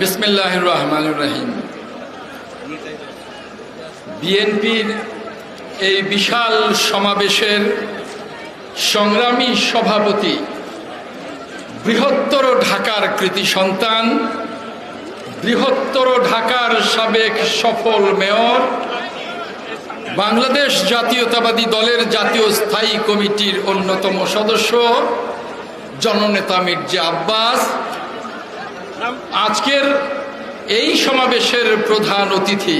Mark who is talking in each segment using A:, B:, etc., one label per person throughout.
A: বিসমিল্লাহ রহমান রহিম। বিএনপির এই বিশাল সমাবেশের সংগ্রামী সভাপতি, বৃহত্তর ঢাকার কৃতি সন্তান, বৃহত্তর ঢাকার সাবেক সফল মেয়র, বাংলাদেশ জাতীয়তাবাদী দলের জাতীয় স্থায়ী কমিটির অন্যতম সদস্য, জননেতা মির্জা আব্বাস আজকের এই সমাবেশের প্রধান অতিথি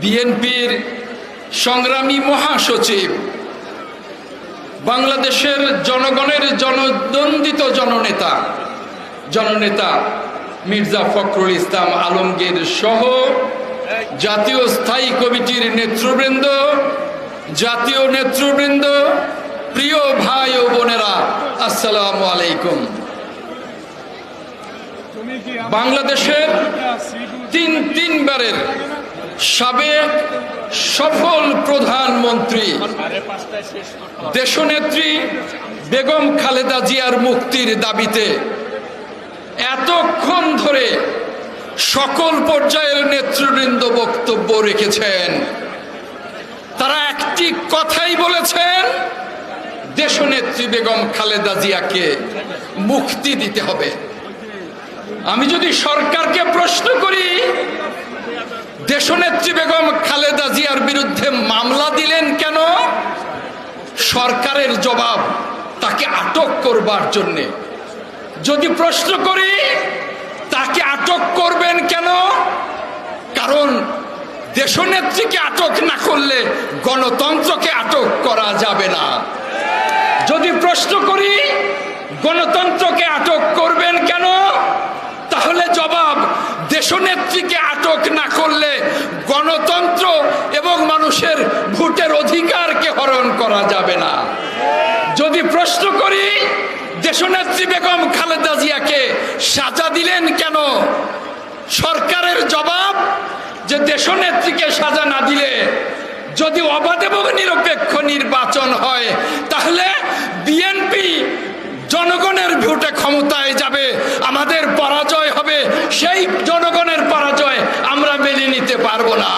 A: বিএনপির সংগ্রামী মহাসচিব, বাংলাদেশের জনগণের জনদন্দিত জননেতা জননেতা মির্জা ফখরুল ইসলাম আলমগীর সহ জাতীয় স্থায়ী কমিটির নেতৃবৃন্দ, জাতীয় নেতৃবৃন্দ, প্রিয় ভাই ও বোনেরা, আসসালামু আলাইকুম। বাংলাদেশের তিন তিনবারের সাবেক সফল প্রধানমন্ত্রী দেশনেত্রী বেগম খালেদা জিয়ার মুক্তির দাবিতে এতক্ষণ ধরে সকল পর্যায়ের নেতৃবৃন্দ বক্তব্য রেখেছেন। তারা একটি কথাই বলেছেন, দেশনেত্রী বেগম খালেদা জিয়াকে মুক্তি দিতে হবে। আমি যদি সরকারকে প্রশ্ন করি, দেশনেত্রী বেগম খালেদা জিয়ার বিরুদ্ধে মামলা দিলেন কেন? সরকারের জবাব তাকে আটক করবার জন্যে। যদি প্রশ্ন করি, তাকে আটক করবেন কেন? কারণ দেশনেত্রীকে আটক না করলে গণতন্ত্রকে আটক করা যাবে না। যদি প্রশ্ন করি, গণতন্ত্রকে আটক করবেন কেন? তাহলে জবাব দেশনেত্রীকে আটক না করলে গণতন্ত্র এবং মানুষের ভোটের অধিকারকে হরণ করা যাবে না। যদি প্রশ্ন করি, দেশনেত্রী বেগম খালেদা জিয়াকে সাজা দিলেন কেন? সরকারের জবাব যে দেশনেত্রীকে সাজা না দিলে যদি অবাধ এবং নিরপেক্ষ নির্বাচন হয়, তাহলে বিএনপি জনগণের ভোটে ক্ষমতায় যাবে। সেই জনগণের পরাজয় আমরা মেনে নিতে পারব না।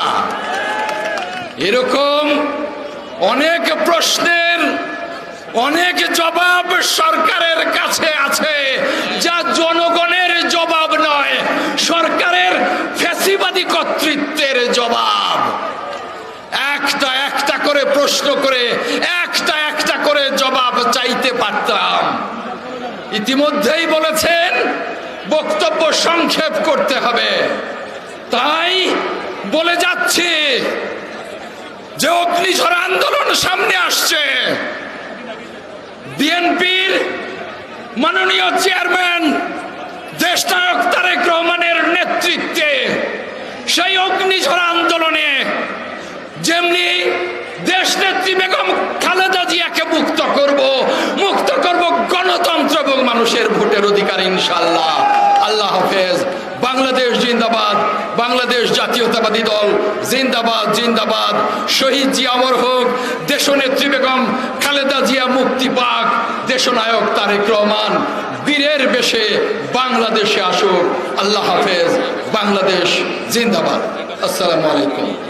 A: এরকম অনেক প্রশ্নের, অনেক জবাব সরকারের কাছে আছে, যা জনগণের জবাব নয়, সরকারের ফ্যাসিবাদী কর্তৃত্বের জবাব। একটা একটা করে প্রশ্ন করে, একটা একটা করে জবাব চাইতে পারতাম। ইতিমধ্যেই বলেছেন বক্তব্য সংক্ষেপ করতে হবে। তাই বলে যাচ্ছি যে অগ্নিঝড় আন্দোলন সামনে আসছে। বিএনপির মাননীয় চেয়ারম্যান দেশনায়ক তারেক রহমানের নেতৃত্বে সেই অগ্নিঝড় আন্দোলনে যেমনি দেশ নেত্রী বেগম খালেদা জিয়াকে মুক্ত করব মুক্ত করব গণতন্ত্র এবং মানুষের ভোটের অধিকার ইনশাল্লাহ আল্লাহ হাফেজ। বাংলাদেশ জিন্দাবাদ, বাংলাদেশ জাতীয়তাবাদী দল, জিন্দাবাদ জিন্দাবাদ। শহীদ জিয়া অমর হোক, দেশনেত্রী বেগম খালেদা জিয়া মুক্তি পাক। দেশনায়ক তারেক রহমান, বীরের বেশে বাংলাদেশে আসুক। আল্লাহ হাফেজ। বাংলাদেশ জিন্দাবাদ। আসসালামু আলাইকুম।